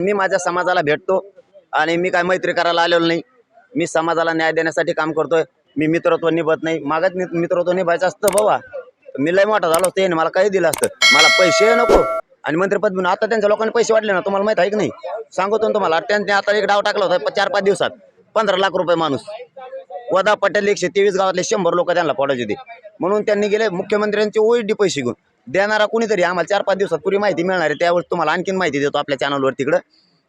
मी माझ्या समाजाला भेटतो आणि मी काय मैत्री करायला आलेलो नाही. मी समाजाला न्याय देण्यासाठी काम करतोय. मी मित्रत्व निभत नाही. मागत मित्रत्व निभायचं असतं बाबा. मी लय मोठा झालो असतो मला काही दिलं असतं. मला पैसे नको. आणि मंत्रिपद म्हणून आता त्यांच्या लोकांनी पैसे वाटले ना तुम्हाला माहीत आहे की नाही? सांगतो ना तुम्हाला त्यांनी आता एक डाव टाकला होता चार पाच दिवसात. पंधरा लाख रुपये माणूस. वदा पटेल एकशे तेवीस गावातले शंभर लोक त्यांना पडायचे होते म्हणून त्यांनी गेले मुख्यमंत्र्यांचे ओईडी पैसे घेऊन. देणारा कुणीतरी आम्हाला चार पाच दिवसात पुरी माहिती मिळणार आहे त्यावेळेस तुम्हाला आणखीन माहिती देतो आपल्या चॅनलवर तिकडं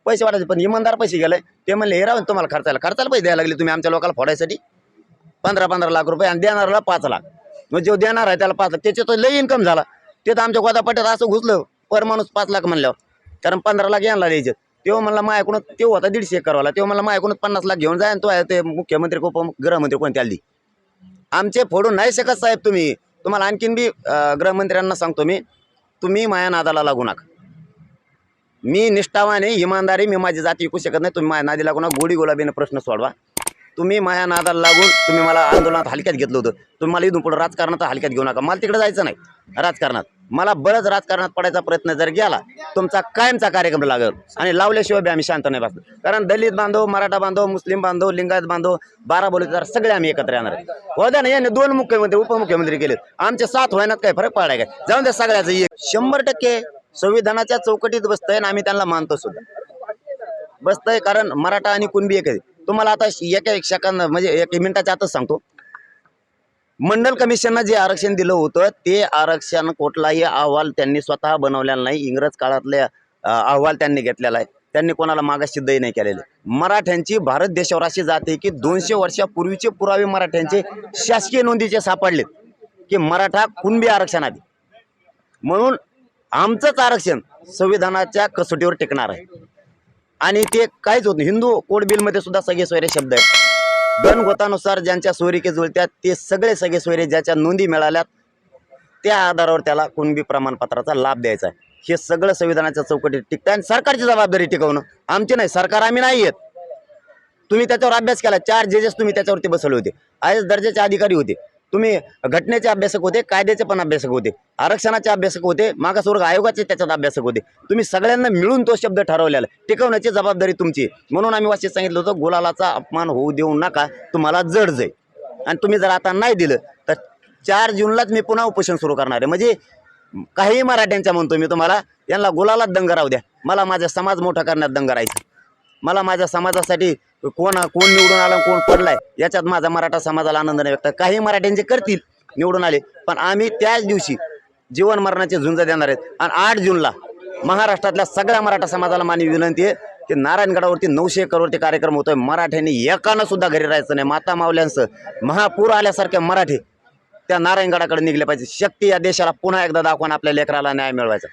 पैसे वाटायचे पण इमानदार पैसे गेले. ते म्हणले हे राहून तुम्हाला खर्चायला खर्चाला पैसे द्यायला लागले तुम्ही आमच्या लोकांना फोडायसाठी. पंधरा पंधरा लाख रुपये आणि देणाऱ्याला पाच लाख. मग जो देणार आहे त्याला पाच लाख. त्याचे तर लई इन्कम झाला. ते तर आमच्या गोदापट्यात असं घुसलं पर माणूस पाच लाख म्हणल्यावर. कारण पंधरा लाख यांना द्यायचे. तेव्हा मला माझ्याकडून ते होता दीडशे एकरवाला तेव्हा मला माझ्याकडून पन्नास लाख घेऊन जाय आणि तो आहे ते मुख्यमंत्री उप गृहमंत्री कोणत्या आली आमचे फोडून नाही शकत साहेब तुम्ही? तुम्हाला आणखीन बी गृहमंत्र्यांना सांगतो मी तुम्ही माया नादाला लागू नका. मी निष्ठावाने इमानदारी मी माझी जाती विकू शकत नाही तुम्ही माया नादी लागू नका गोडी गुलाबीने प्रश्न सोडवा. तुम्ही माया नादाला लागून तुम्ही मला आंदोलनात हलक्यात घेतलं होतं. तुम्ही मला इथून पुढं राजकारणात हलक्यात घेऊ नका. मला तिकडे जायचं नाही राजकारणात. मला बरंच राजकारणात पडायचा प्रयत्न जर गेला तुमचा कायमचा कार्यक्रम लागेल. आणि लावल्याशिवाय बी आम्ही शांत नाही बसतो कारण दलित बांधव मराठा बांधव मुस्लिम बांधव लिंगायत बांधव बारा बोलतदार सगळे आम्ही एकत्र येणार आहे. ना याने दोन मुख्यमंत्री उपमुख्यमंत्री केले आमचे सात व्हायनात काय फरक पडाय काय? जाऊन द्या सगळ्याचं एक. शंभर टक्के संविधानाच्या चौकटीत बसतंय आणि आम्ही त्यांना मानतो सुद्धा. बसतंय कारण मराठा आणि कुणबी एक आहे तुम्हाला आता एका एक सेकंद म्हणजे एक मिनिटाच्या आतच सांगतो. मंडल कमिशननं जे आरक्षण दिलं होतं ते आरक्षण कुठलाही अहवाल त्यांनी स्वतः बनवलेला नाही. इंग्रज काळातले अहवाल त्यांनी घेतलेला आहे. त्यांनी कोणाला मागासिद्धही नाही केलेले. मराठ्यांची भारत देशावर अशी जाते की दोनशे वर्षापूर्वीचे पुरावे मराठ्यांचे शासकीय नोंदीचे सापडलेत की मराठा कुणबी आरक्षण आधी म्हणून आमचंच आरक्षण संविधानाच्या कसोटीवर टिकणार आहे. आणि ते काहीच होत नाही. हिंदू कोड बिलमध्ये सुद्धा सगळे सोयरे शब्द आहेत. गणगोतानुसार ज्यांच्या सोयरिके जुळत्यात ते सगळे सगळे सोयरे ज्याच्या नोंदी मिळाल्यात त्या आधारावर त्याला कुणबी प्रमाणपत्राचा लाभ द्यायचा आहे. हे सगळं संविधानाच्या चौकटीत टिकतं आणि सरकारची जबाबदारी टिकवणं आमची नाही. सरकार आम्ही नाही येत तुम्ही त्याच्यावर अभ्यास केला चार जजेस तुम्ही त्याच्यावरती बसवले होते. आय एस दर्जाचे अधिकारी होते. तुम्ही घटनेचे अभ्यासक होते कायद्याचे पण अभ्यासक होते आरक्षणाचे अभ्यासक होते मागासवर्ग आयोगाचे त्याच्यात अभ्यासक होते. तुम्ही सगळ्यांना मिळून तो शब्द ठरवलेला टिकवण्याची जबाबदारी तुमची म्हणून आम्ही वाचित सांगितलं होतं गुलालाचा अपमान होऊ देऊ नका तुम्हाला जड जाईल. आणि तुम्ही जर आता नाही दिलं तर चार जूनलाच मी पुन्हा उपोषण सुरू करणार आहे. म्हणजे काही मराठ्यांच्या म्हणतो मी तुम्हाला यांना गुलालात दंग राहू द्या. मला माझा समाज मोठा करण्यात दंग राहायचं. मला माझ्या समाजासाठी कोण कोण निवडून आला कोण पडलाय याच्यात माझा मराठा समाजाला आनंद नाही व्यक्त. काही मराठ्यांचे करतील निवडून आले पण आम्ही त्याच दिवशी जीवन मरणाचे झुंज देणार आहेत. आणि आठ जूनला महाराष्ट्रातल्या सगळ्या मराठा समाजाला मानवी विनंती आहे की नारायणगडावरती नऊशे एकरवरती कार्यक्रम होतोय. मराठ्यांनी एकानं सुद्धा घरी राहायचं नाही. माता मावल्यांचं महापूर आल्यासारखे मराठी त्या नारायणगडाकडे निघले पाहिजे. शक्ती या देशाला पुन्हा एकदा दाखवून आपल्या लेकराला न्याय मिळवायचा.